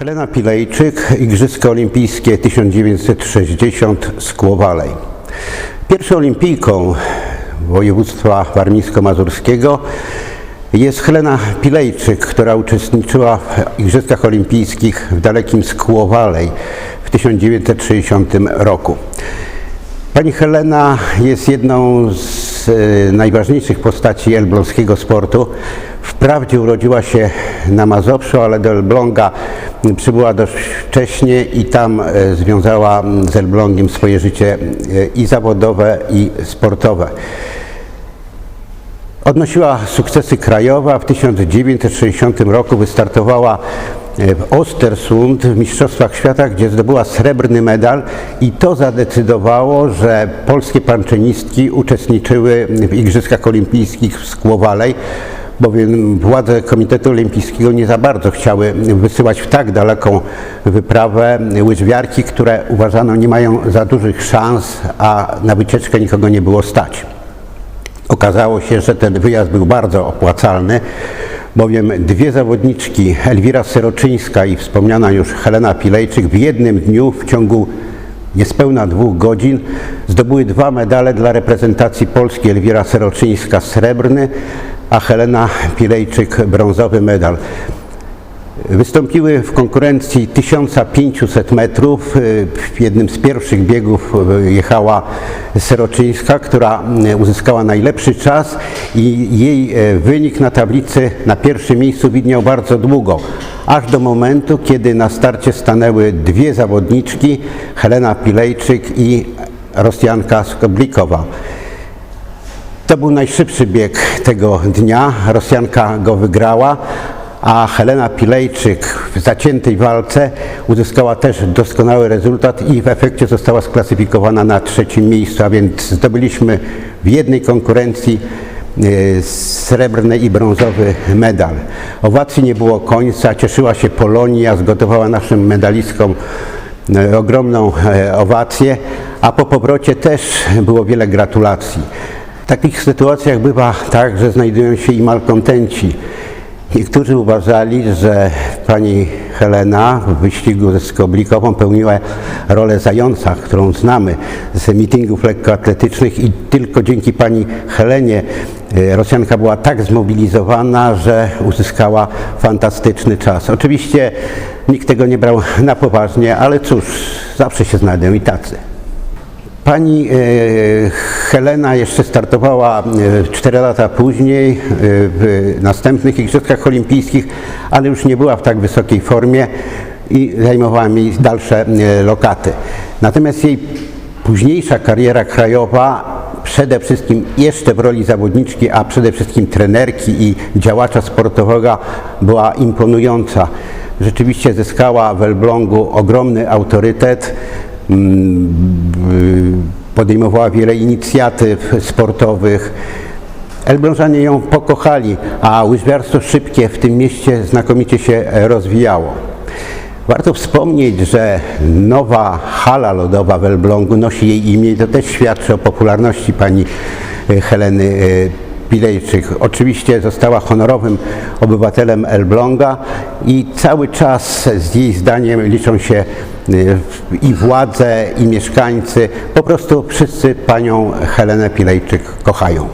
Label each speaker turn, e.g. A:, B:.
A: Helena Pilejczyk, Igrzyska Olimpijskie 1960 Skłowalej. Pierwszą olimpijką województwa warmińsko-mazurskiego jest Helena Pilejczyk, która uczestniczyła w Igrzyskach Olimpijskich w dalekim Skłowalej w 1960 roku. Pani Helena jest jedną z e, najważniejszych postaci elbląskiego sportu. Wprawdzie urodziła się na Mazowszu, ale do Elbląga przybyła dość wcześnie i tam e, związała z Elblągiem swoje życie e, i zawodowe, i sportowe. Odnosiła sukcesy krajowe, a w 1960 roku wystartowała w Ostersund w Mistrzostwach Świata, gdzie zdobyła srebrny medal i to zadecydowało, że polskie panczynistki uczestniczyły w Igrzyskach Olimpijskich w Skłowalej, bowiem władze Komitetu Olimpijskiego nie za bardzo chciały wysyłać w tak daleką wyprawę łyżwiarki, które uważano nie mają za dużych szans, a na wycieczkę nikogo nie było stać. Okazało się, że ten wyjazd był bardzo opłacalny, bowiem dwie zawodniczki, Elwira Seroczyńska i wspomniana już Helena Pilejczyk w jednym dniu w ciągu niespełna dwóch godzin zdobyły dwa medale dla reprezentacji Polski. Elwira Seroczyńska srebrny, a Helena Pilejczyk brązowy medal. Wystąpiły w konkurencji 1500 metrów. W jednym z pierwszych biegów jechała Seroczyńska, która uzyskała najlepszy czas i jej wynik na tablicy na pierwszym miejscu widniał bardzo długo. Aż do momentu, kiedy na starcie stanęły dwie zawodniczki, Helena Pilejczyk i Rosjanka Skoblikowa. To był najszybszy bieg tego dnia. Rosjanka go wygrała, a Helena Pilejczyk w zaciętej walce uzyskała też doskonały rezultat i w efekcie została sklasyfikowana na trzecim miejscu, a więc zdobyliśmy w jednej konkurencji e, srebrny i brązowy medal. Owacji nie było końca, cieszyła się Polonia, zgotowała naszym medalistkom e, ogromną e, owację, a po powrocie też było wiele gratulacji. W takich sytuacjach bywa tak, że znajdują się i malkontenci. Niektórzy uważali, że pani Helena w wyścigu ze Skoblikową pełniła rolę zająca, którą znamy z mitingów lekkoatletycznych i tylko dzięki pani Helenie e, Rosjanka była tak zmobilizowana, że uzyskała fantastyczny czas. Oczywiście nikt tego nie brał na poważnie, ale cóż, zawsze się znajdą i tacy. Pani e, Helena jeszcze startowała 4 lata później e, w następnych Igrzyskach Olimpijskich, ale już nie była w tak wysokiej formie i zajmowała mi dalsze e, lokaty. Natomiast jej późniejsza kariera krajowa przede wszystkim jeszcze w roli zawodniczki, a przede wszystkim trenerki i działacza sportowego była imponująca. Rzeczywiście zyskała w Elblągu ogromny autorytet podejmowała wiele inicjatyw sportowych. Elblążanie ją pokochali, a łyżwiarstwo szybkie w tym mieście znakomicie się rozwijało. Warto wspomnieć, że nowa hala lodowa w Elblągu nosi jej imię i to też świadczy o popularności pani e, Heleny e, Pilejczyk. Oczywiście została honorowym obywatelem Elbląga i cały czas z jej zdaniem liczą się y, i władze, i mieszkańcy. Po prostu wszyscy panią Helenę Pilejczyk kochają.